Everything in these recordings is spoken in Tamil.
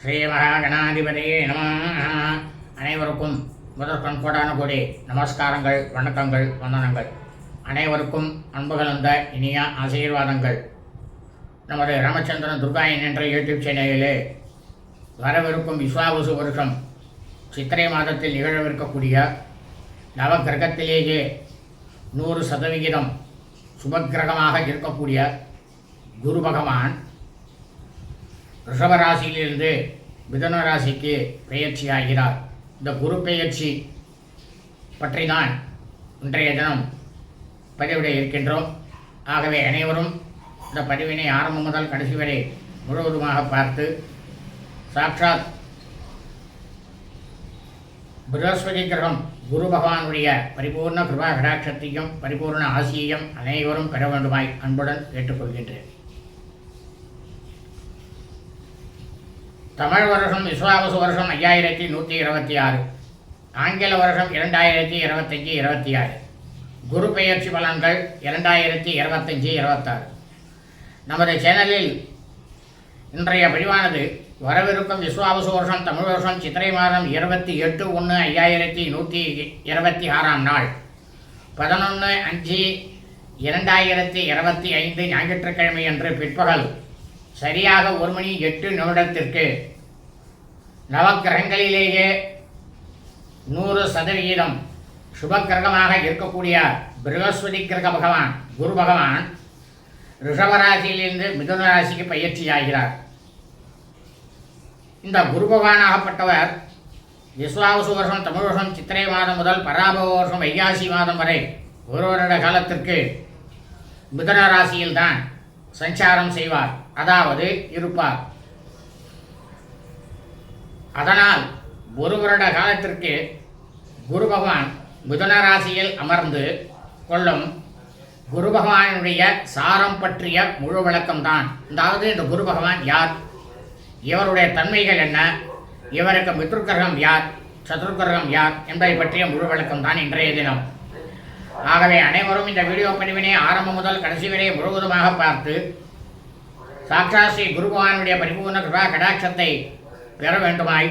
ஸ்ரீமகாகணாதிபதியே நம. அனைவருக்கும் முதற் கோடான கூடி நமஸ்காரங்கள் வணக்கங்கள் வந்தனங்கள். அனைவருக்கும் அன்பு கலந்த இனிய ஆசீர்வாதங்கள். நமது ராமச்சந்திரன் துர்காயன் என்ற யூடியூப் சேனலிலே வரவிருக்கும் விஸ்வாவசு வருஷம் சித்திரை மாதத்தில் நிகழவிருக்கக்கூடிய நவகிரகத்திலேயே நூறு சதவிகிதம் சுபக்கிரகமாக இருக்கக்கூடிய குரு பகவான் ரிஷபராசியிலிருந்து மிதன ராசிக்கு பெயர்ச்சி ஆகிறார் இந்த குரு பெயர்ச்சி பற்றி தான் இன்றைய தினம் பதிவிட இருக்கின்றோம். ஆகவே அனைவரும் இந்த பதிவினை ஆரம்பம் முதல் கடைசி வரை முழுவதுமாக பார்த்து சாட்சாத் பிரகஸ்பதி கிரகம் குரு பகவானுடைய பரிபூர்ண கிருபா கடாட்சத்தையும் பரிபூர்ண ஆசியையும் அனைவரும் பெற வேண்டுமாய் அன்புடன் கேட்டுக்கொள்கின்றேன். தமிழ் வருஷம் விஸ்வாவசு வருஷம் ஐயாயிரத்தி நூற்றி இருபத்தி ஆறு. ஆங்கில வருஷம் இரண்டாயிரத்தி இருபத்தஞ்சி இருபத்தி ஆறு. குரு பெயர்ச்சி பலன்கள் இரண்டாயிரத்தி இருபத்தஞ்சி இருபத்தாறு. நமது சேனலில் இன்றைய பதிவானது வரவிருக்கும் விஸ்வாவசு வருஷம் தமிழ் வருஷம் சித்திரை மாதம் இருபத்தி எட்டு ஒன்று ஐயாயிரத்தி நூற்றி இருபத்தி ஆறாம் நாள். பதினொன்று அஞ்சு இரண்டாயிரத்தி இருபத்தி ஐந்து ஞாயிற்றுக்கிழமை அன்று பிற்பகல் சரியாக ஒரு மணி எட்டு நிமிடத்திற்கு நவக்கிரகங்களிலேயே நூறு சதவிகிதம் சுபக்கிரகமாக இருக்கக்கூடிய பிரகஸ்பதி கிரக பகவான் குரு பகவான் ரிஷபராசியிலிருந்து மிதுன ராசிக்கு பயிற்சியாகிறார். இந்த குரு பகவானாகப்பட்டவர் விஸ்வாவசு வருஷம் தமிழ் வருஷம் சித்திரை மாதம் முதல் பராபவ வருஷம் வைகாசி மாதம் வரை ஒரு வருட காலத்திற்கு மிதுன ராசியில்தான் சஞ்சாரம் செய்வார். அதாவது இருப்பார். அதனால் ஒரு வருட காலத்திற்கு குரு பகவான் மிதுன ராசியில் அமர்ந்து கொள்ளும் குரு பகவானுடைய சாரம் பற்றிய முழு விளக்கம்தான். அதாவது இந்த குரு பகவான் யார்? இவருடைய தன்மைகள் என்ன? இவருக்கு மித்ருக்கிரகம் யார்? சதுர்கிரகம் யார்? என்பதை பற்றிய முழு விளக்கம்தான் இன்றைய தினம். ஆகவே அனைவரும் இந்த வீடியோ பதிவினை ஆரம்பம் முதல் கடைசி வரை முழுவதுமாக பார்த்து சாக்ஷா ஸ்ரீ குரு பகவானுடைய பரிபூர்ண கிருபா கடாட்சத்தை பெற வேண்டுமாய்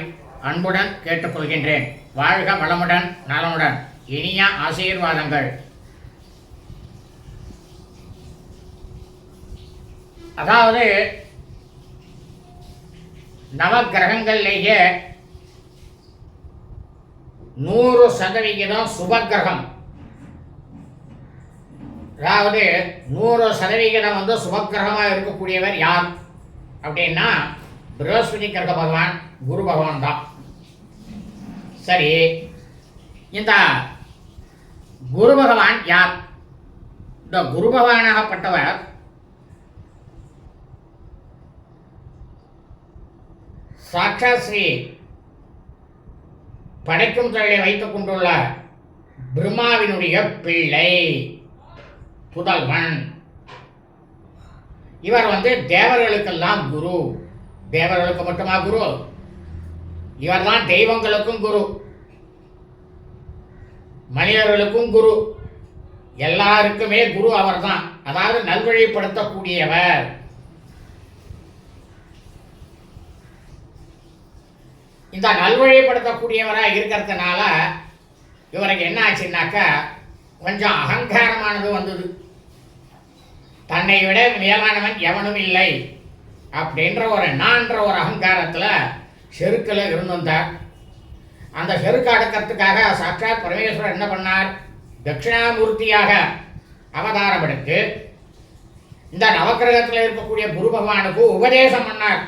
அன்புடன் கேட்டுக்கொள்கின்றேன். வாழ்க வளமுடன் நலமுடன். இனிய ஆசீர்வாதங்கள். அதாவது நவகிரகங்கள்லேயே நூறு சதவிகிதம் சுபக்கிரகம். அதாவது நூறு சதவிகிதம் வந்து சுபக்கிரகமாக இருக்கக்கூடியவர் யார்? அப்படின்னா பிரகஸ்பதி கிரக பகவான் குரு பகவான் தான். சரி இந்த குரு பகவான் யார்? இந்த குரு பகவானாகப்பட்டவர் சாட்சா ஸ்ரீ படைக்கும் தொழிலை வைத்துக் கொண்டுள்ள பிரம்மாவினுடைய பிள்ளை புதல்வன். இவர் வந்து தேவர்களுக்கெல்லாம் குரு. தேவர்களுக்கு மட்டுமா குரு? இவர்தான் தெய்வங்களுக்கும் குரு. மனிதர்களுக்கும் குரு. எல்லாருக்குமே குரு அவர்தான். அதாவது நல்வழிப்படுத்தக்கூடியவர். இந்த நல்வழிப்படுத்தக்கூடியவராக இருக்கிறதுனால இவருக்கு என்ன ஆச்சுன்னாக்கா கொஞ்சம் அகங்காரமானது வந்தது. தன்னை விட மேலானவன் எவனும் இல்லை. அப்படின்ற ஒரு நான்ற ஒரு அகங்காரத்தில் செருக்கில் இருந்திருந்தார் அந்த செருக்கு அடக்கிறதுக்காக சாட்சாத் பரமேஸ்வரர் என்ன பண்ணார்? தட்சிணாமூர்த்தியாக அவதாரம் எடுத்து இந்த நவக்கிரகத்தில் இருக்கக்கூடிய குரு பகவானுக்கு உபதேசம் பண்ணார்.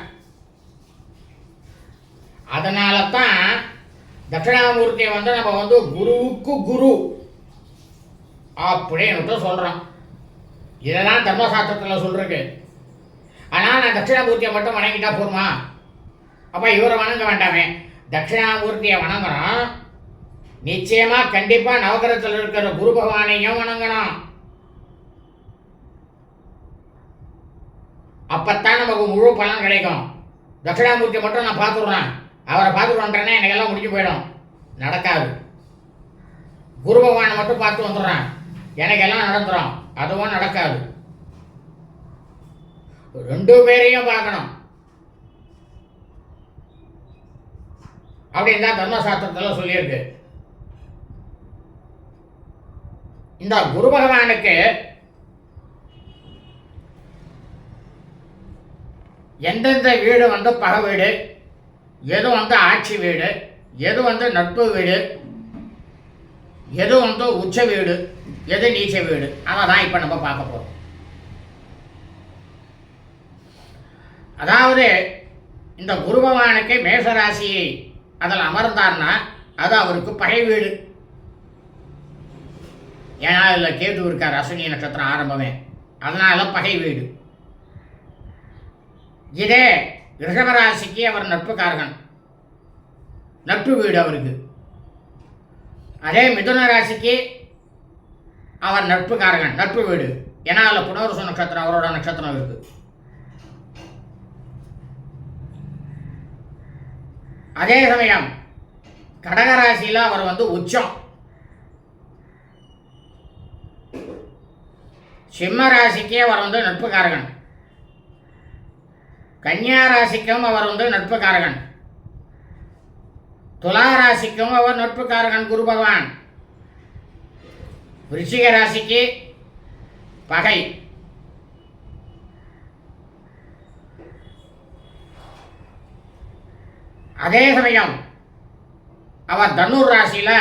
அதனால தான் தட்சிணாமூர்த்தியை வந்து நம்ம வந்து குருவுக்கு குரு அப்படின்னுட்டு சொல்கிறோம் இதெல்லாம் தர்மசாஸ்திரத்தில் சொல்கிறேன் ஆனால் நான் தட்சிணாமூர்த்தியை மட்டும் வணங்கிட்டா போருமா அப்போ இவரை வணங்க வேண்டாமே. தட்சிணாமூர்த்தியை வணங்குறோம் நிச்சயமா கண்டிப்பா நவகரத்தில் இருக்கிற குரு பகவானையும் வணங்கணும் அப்பத்தான் நமக்கு முழு பலன் கிடைக்கும். தட்சிணாமூர்த்தி மட்டும் நான் பார்த்துடுறேன். அவரை பார்த்துட்டு எனக்கு எல்லாம் முடிஞ்சு போயிடும். நடக்காது. குரு பகவானை மட்டும் பார்த்து வந்துடுறேன். எனக்கு எல்லாம் நடந்துடும் அதுவும் நடக்காது. ரெண்டு பேரையும் பார்க்கணும். அப்படின்னு தான் தர்மசாஸ்திரத்தில் சொல்லியிருக்கு. இந்த குரு பகவானுக்கு எந்தெந்த வீடு வந்து பகை வீடு எது வந்து ஆட்சி வீடு எது வந்து நட்பு வீடு எது வந்து உச்ச வீடு எது நீச்ச வீடு அதை தான் இப்போ நம்ம பார்க்க போகிறோம் அதாவது இந்த குரு பகவானுக்கு மேசராசியை அதில் அமர்ந்தார்னா அது அவருக்கு பகை வீடு. ஏன்னா அதில் கேது இருக்கார் அஸ்வினி நட்சத்திரம் ஆரம்பமே. அதனால பகை வீடு. இதே ரிஷபராசிக்கு அவர் நட்புக்காரகன். நட்பு வீடு அவருக்கு. அதே மிதுன ராசிக்கு அவர் நட்புக்காரகன் நட்பு வீடு. ஏன்னா அதில் புனர்வசு நட்சத்திரம் அவரோட நட்சத்திரம் இருக்குது அதே சமயம் கடகராசியில் அவர் வந்து உச்சம். சிம்மராசிக்கு அவர் வந்து நட்புக்காரகன். கன்னியா ராசிக்கும் அவர் வந்து நட்புக்காரகன். துலா ராசிக்கும் அவர் நட்புக்காரகன் குரு பகவான். விருச்சிக ராசிக்கு பகை. அதே சமயம் அவர் தனுர் ராசியில்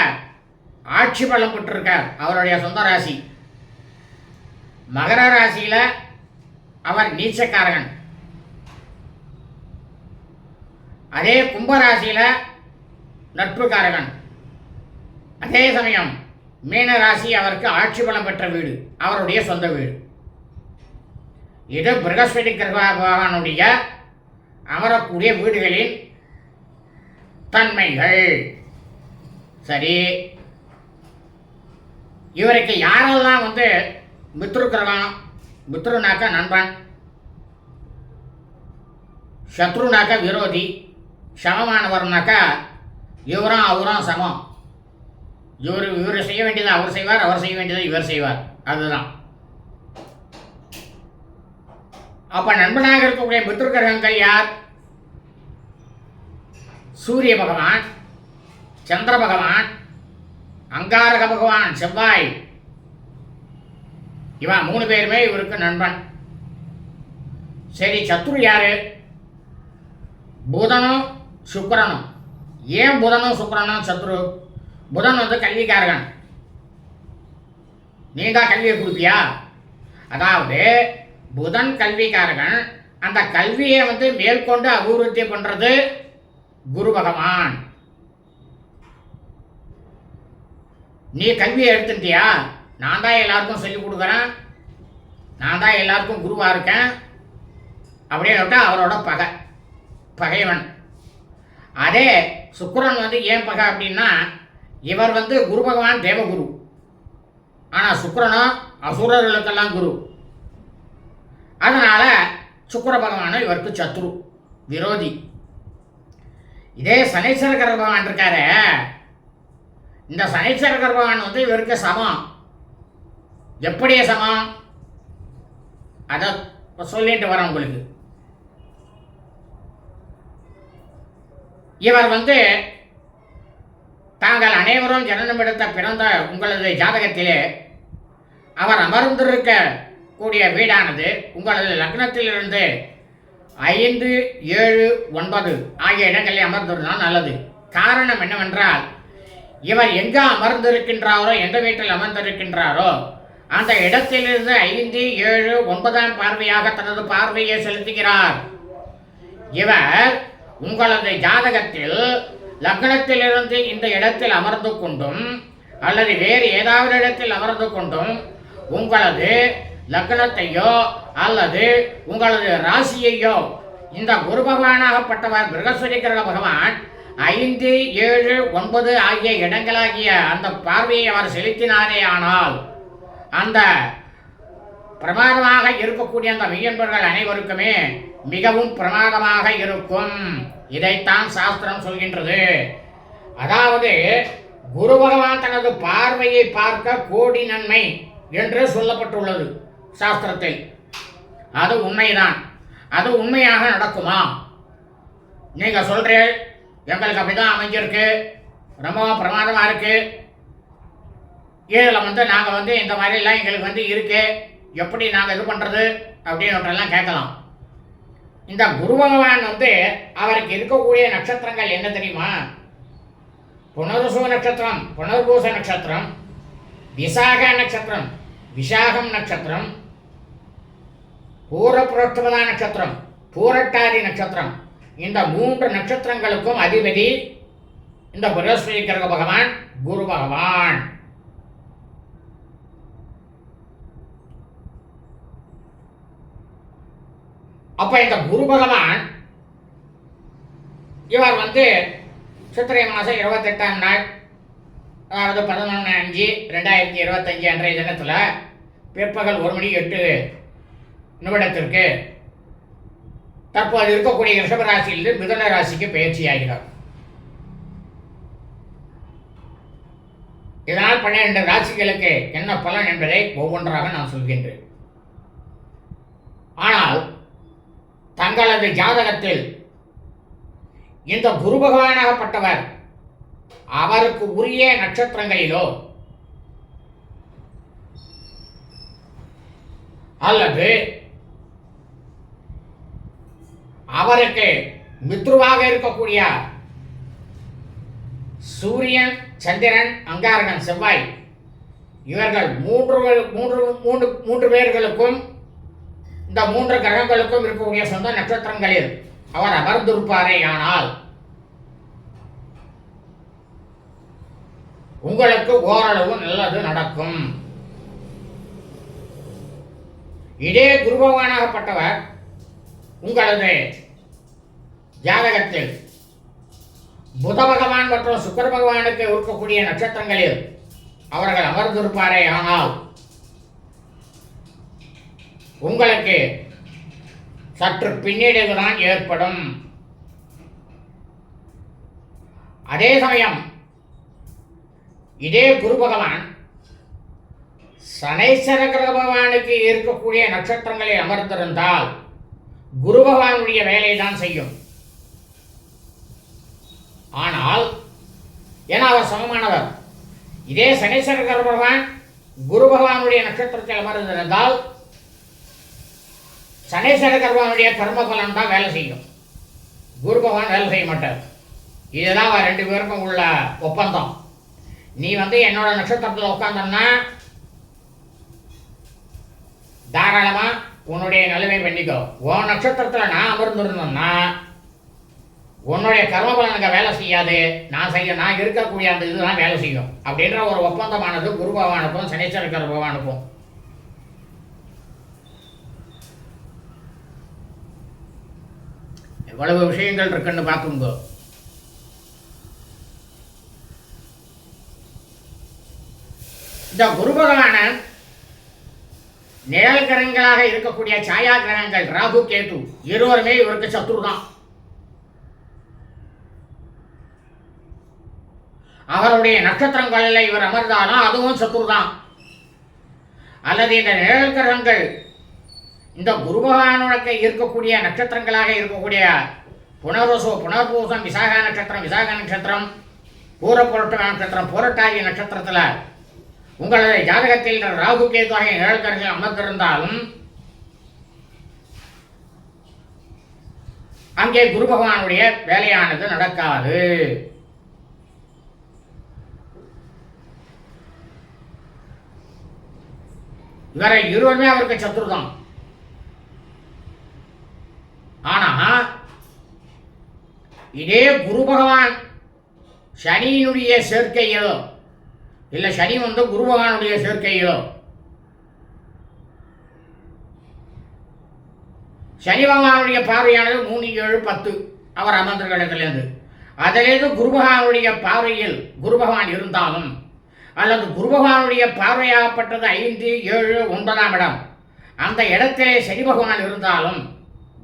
ஆட்சி பலம் பெற்றிருக்கார் அவருடைய சொந்த ராசி. மகர ராசியில் அவர் நீச்சக்காரகன். அதே கும்பராசியில் நட்புக்காரகன். அதே சமயம் மீன ராசி அவருக்கு ஆட்சி பலம் பெற்ற வீடு அவருடைய சொந்த வீடு. இது பிரகஸ்பதி கிரக பகவானுடைய அமரக்கூடிய வீடுகளின் தன்மைகள் சரி. இவருக்கு யாரெல்லாம் வந்து மித்ரு மித்ருனாக்க நண்பன் சத்ருனாக்க விரோதி சமமானவர்னாக்கா இவரும் அவரும் சமம். இவர் இவர் செய்ய வேண்டியதை அவர் செய்வார் அவர் செய்ய வேண்டியதை இவர் செய்வார். அதுதான். அப்ப நண்பனாக இருக்கக்கூடிய மித்ரு கிரகங்கள் யார்? சூரிய பகவான் சந்திர பகவான் அங்காரக பகவான் செவ்வாய். இவன் மூணு பேருமே இவருக்கு நண்பன். சரி சத்ரு யாரு? புதனும் சுக்கரனும். ஏன் புதனும் சுக்கரனும் சத்ரு புதன் வந்து கல்விக்காரகன். நீ தான் கல்வியை கொடுப்பியா? அதாவது புதன் கல்விக்காரகன் அந்த கல்வியை வந்து மேற்கொண்டு அபிவிருத்தி பண்ணுறது குரு பகவான் நீ கல்வியை எடுத்துட்டியா நான் தான் எல்லாருக்கும் சொல்லிக் கொடுக்குறேன். நான் தான் எல்லாருக்கும் குருவாக இருக்கேன். அப்படின்னு விட்டா அவரோட பகை. பகைவன். அதே சுக்கரன் வந்து ஏன் பகை அப்படின்னா இவர் வந்து குரு பகவான் தேவகுரு. ஆனால் சுக்கிரனோ அசுரர்களுக்கெல்லாம் குரு. அதனால் சுக்கர பகவானும் இவருக்கு சத்ரு விரோதி. இதே சனீஸ்வர கர்பவான் இருக்காரு. இந்த சனீஸ்வர கர்பவான் வந்து இவருக்கு சமம். எப்படி சமம்? அதை சொல்லிட்டு வரேன் உங்களுக்கு. இவர் வந்து தாங்கள் அனைவரும் ஜனனம் எடுத்த பிறந்த உங்களது ஜாதகத்திலே அவர் அமர்ந்திருக்க கூடிய வீடானது உங்களது லக்னத்திலிருந்து ஐந்து ஏழு ஒன்பது. ஆகிய இடங்களில் அமர்ந்திருந்தால் நல்லது. காரணம் என்னவென்றால் இவர் எங்கே அமர்ந்திருக்கின்றாரோ எந்த வீட்டில் அமர்ந்திருக்கின்றாரோ அந்த இடத்திலிருந்து ஐந்து ஏழு ஒன்பதாம் பார்வையாக தனது பார்வையை செலுத்துகிறார். இவர் உங்களது ஜாதகத்தில் லக்னத்திலிருந்து இந்த இடத்தில் அமர்ந்து கொண்டும் அல்லது வேறு ஏதாவது இடத்தில் அமர்ந்து கொண்டும் உங்களது லக்னத்தையோ அல்லது உங்களது ராசியையோ இந்த குரு பகவானாகப்பட்டவர் பிரகஸ்பதி கிரக பகவான் ஐந்து ஏழு ஒன்பது ஆகிய இடங்களாகிய அந்த பார்வையை அவர் செலுத்தினாரே ஆனால் அந்த பிரமாதமாக இருக்கக்கூடிய அந்த மெய்யன்பர்கள் அனைவருக்குமே மிகவும் பிரமாதமாக இருக்கும். இதைத்தான் சாஸ்திரம் சொல்கின்றது. அதாவது குரு பகவான் தனது பார்வையை பார்க்க கோடி நன்மை என்று சொல்லப்பட்டுள்ளது. சாஸ்திரத்தில் அது உண்மைதான். அது உண்மையாக நடக்குமா? நீங்கள் சொல்கிறேன் எங்களுக்கு அப்படிதான் அமைஞ்சிருக்கு. ரொம்ப பிரமாதமாக இருக்கு. இதில் வந்து நாங்கள் வந்து இந்த மாதிரிலாம் எங்களுக்கு வந்து இருக்கு. எப்படி நாங்கள் இது பண்ணுறது அப்படின்றதெல்லாம் கேட்கலாம். இந்த குரு பகவான் வந்து அவருக்கு இருக்கக்கூடிய நட்சத்திரங்கள் என்ன தெரியுமா? புனர்சு நட்சத்திரம் புனர்பூச நட்சத்திரம் விசாக நட்சத்திரம் விசாகம் நட்சத்திரம் பூரப்புரோஷ்டமதா நட்சத்திரம் பூரட்டாதி நட்சத்திரம். இந்த மூன்று நட்சத்திரங்களுக்கும் அதிபதி இந்த பிரகஸ்பதி கிரக பகவான் குரு பகவான். அப்ப இந்த குரு பகவான் இவர் வந்து சித்திரை மாதம் இருபத்தெட்டாம் நாள் அதாவது பதினொன்று அஞ்சு ரெண்டாயிரத்தி இருபத்தஞ்சு அன்றைய தினத்தில் பிற்பகல் ஒரு மணி எட்டு நிமிடத்திற்கு தற்போது இருக்கக்கூடிய ரிஷபராசியிலிருந்து மிதன ராசிக்கு பயிற்சியாகிறார். இதனால் பன்னிரண்டு ராசிகளுக்கு என்ன பலன் என்பதை ஒவ்வொன்றாக நான் சொல்கின்றேன். ஆனால் தங்களது ஜாதகத்தில் இந்த குரு பகவானாகப்பட்டவர் அவருக்கு உரிய நட்சத்திரங்களிலோ அல்லது அவருக்கு மித்ருவாக இருக்கக்கூடிய சூரியன் சந்திரன் அங்காரகன் செவ்வாய் இவர்கள் மூன்று மூன்று மூன்று மூன்று பேர்களுக்கும் இந்த மூன்று கிரகங்களுக்கும் இருக்கக்கூடிய சொந்த நட்சத்திரங்களில் அவர் அமர்ந்திருப்பாரே. ஆனால் உங்களுக்கு ஓரளவு நல்லது நடக்கும். இதே குரு பகவானாகப்பட்டவர் உங்களது ஜாதகத்தில் புத பகவான் மற்றும் சுக்கர பகவானுக்கு இருக்கக்கூடிய நட்சத்திரங்களில் அவர்கள் அமர்ந்திருப்பாரே ஆனால் உங்களுக்கு சற்று பின்னடைவுதான் ஏற்படும். அதே சமயம் இதே குரு பகவான் சனேஸ்வர கிரக பகவானுக்கு இருக்கக்கூடிய நட்சத்திரங்களை அமர்ந்திருந்தால் குரு பகவானுடைய வேலையை தான் செய்யும். ஆனால் ஏன்னா அவர் சமமானவர். இதே சனீஸ்வர கிரக குரு பகவானுடைய நட்சத்திரத்தில் அமர்ந்திருந்தால் சனீஸ்வர கர்மாவுடைய கர்ம பலன் தான் வேலை செய்யும். குரு பகவான் வேலை செய்ய மாட்டார். இதுதான் அவன் ரெண்டு பேருக்கும் உள்ள ஒப்பந்தம். நீ வந்து என்னோட நட்சத்திரத்தில் உட்காந்தன்னா தாராளமாக உன்னுடைய நிலைமை பண்ணிக்கோ. உன் நட்சத்திரத்தில் நான் அமர்ந்திருந்தேன்னா உன்னுடைய கர்ம பலனுக்கு வேலை செய்யாது. நான் செய்ய நான் இருக்கக்கூடிய அந்த இதுதான் வேலை செய்யும். அப்படின்ற ஒரு ஒப்பந்தமானது குரு பகவானுக்கும் சனீஸ்வர பகவானுக்கும் எவ்வளவு விஷயங்கள் இருக்குன்னு பார்க்குங்க. இந்த குரு பகவான நிழல் கிரகங்களாக இருக்கக்கூடிய சாயா கிரகங்கள் ராகு கேது இருவருமே இவருக்கு சத்ரு தான் அவருடைய நட்சத்திரங்களில் இவர் அமர்ந்தாலும் அதுவும் சத்ரு தான் அல்லது இந்த நிழல் கிரகங்கள் இந்த குரு பகவானுக்கு இருக்கக்கூடிய நட்சத்திரங்களாக இருக்கக்கூடிய புனர்வசோ புனர்பூசம் விசாக நட்சத்திரம் விசாக நட்சத்திரம் பூரப்புரட்ட நட்சத்திரம் புரட்டாதி நட்சத்திரத்தில் உங்களது ஜாதகத்தில் ராகு கேது ஆகிய நிழல்கரங்கள் அமர்ந்திருந்தாலும் அங்கே குரு பகவானுடைய வேலையானது நடக்காது. வேற இருவருமே அவருக்கு சத்ருதான். ஆனா இதே குரு பகவான் சனியினுடைய சேர்க்கையோ இல்லை சனி வந்து குரு பகவானுடைய சேர்க்கையோ சனி பகவானுடைய பார்வையானது மூணு ஏழு பத்து. அவர் அமர்ந்த இடத்துலேருந்து அதிலேருந்து குரு பகவானுடைய பார்வையில் குரு பகவான் இருந்தாலும் அல்லது குருபகவானுடைய பார்வையாகப்பட்டது ஐந்து ஏழு ஒன்பதாம் இடம். அந்த இடத்திலே சனி பகவான் இருந்தாலும்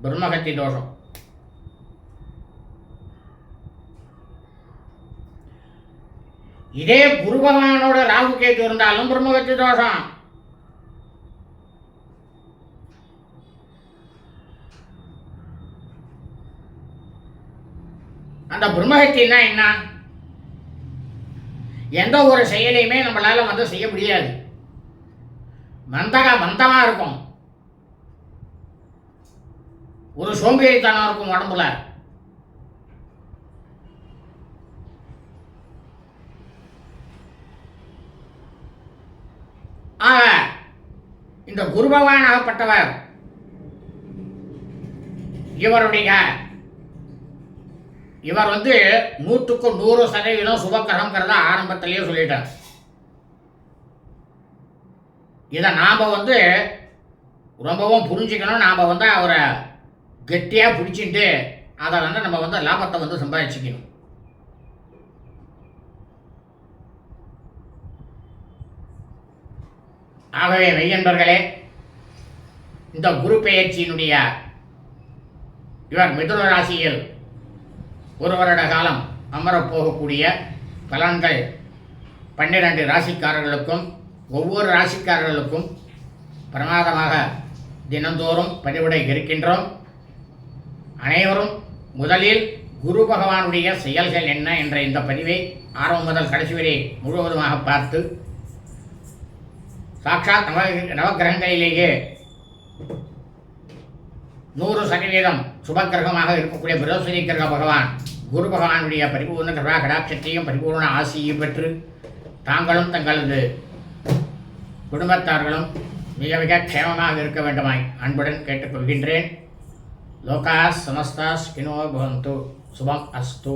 பிரம்மகத்தி தோஷம். இதே குரு பகவானோட ராகு கேத்து இருந்தாலும் பிரம்மகத்தி தோஷம். அந்த பிரம்மகத்தின்னா என்ன? எந்த ஒரு செயலையுமே நம்மளால் வந்து செய்ய முடியாது. மந்தக மந்தமாக இருக்கும். ஒரு சோம்பேறித்தனம் இருக்கும் உடம்புல. ஆக இந்த குரு பகவான் ஆகப்பட்டவர் இவருடைய இவர் வந்து நூற்றுக்கு நூறு சதவீதம் சுபக்கிரகங்கிறத ஆரம்பத்திலேயே சொல்லிட்டார். இதை நாம் வந்து ரொம்பவும் புரிஞ்சுக்கணும். நாம் வந்து அவரை கெட்டியாக பிடிச்சிட்டு அதை வந்து நம்ம வந்து லாபத்தை வந்து சம்பாதிச்சுக்கணும். ஆகவே மெய்யன்பர்களே இந்த குரு பெயர்ச்சியினுடைய இவர் மிதுன ராசியில் ஒரு வருட காலம் அமரப் போகக்கூடிய பலன்கள் பன்னிரண்டு ராசிக்காரர்களுக்கும் ஒவ்வொரு ராசிக்காரர்களுக்கும் பிரமாதமாக தினந்தோறும் பதிவிட இருக்கின்றோம். அனைவரும் முதலில் குரு பகவானுடைய செயல்கள் என்ன என்ற இந்த பதிவை ஆரம்பம் முதல் கடைசி வரை முழுவதுமாக பார்த்து சாட்சாத் நவ நவகிரகங்களிலேயே நூறு சதவீதம் சுபக்கிரகமாக இருக்கக்கூடிய பிரதோசனி கிரக பகவான் குரு பகவானுடைய பரிபூர்ண கிருபா கடாட்சத்தையும் பரிபூர்ண ஆசியையும் பெற்று தாங்களும் தங்களது குடும்பத்தார்களும் மிக மிக க்ஷேமமாக இருக்க வேண்டுமாய் அன்புடன் கேட்டுக்கொள்கின்றேன். லோகா சமஸ்தா ஸ்கினோ பவந்து. சுபம் அஸ்து.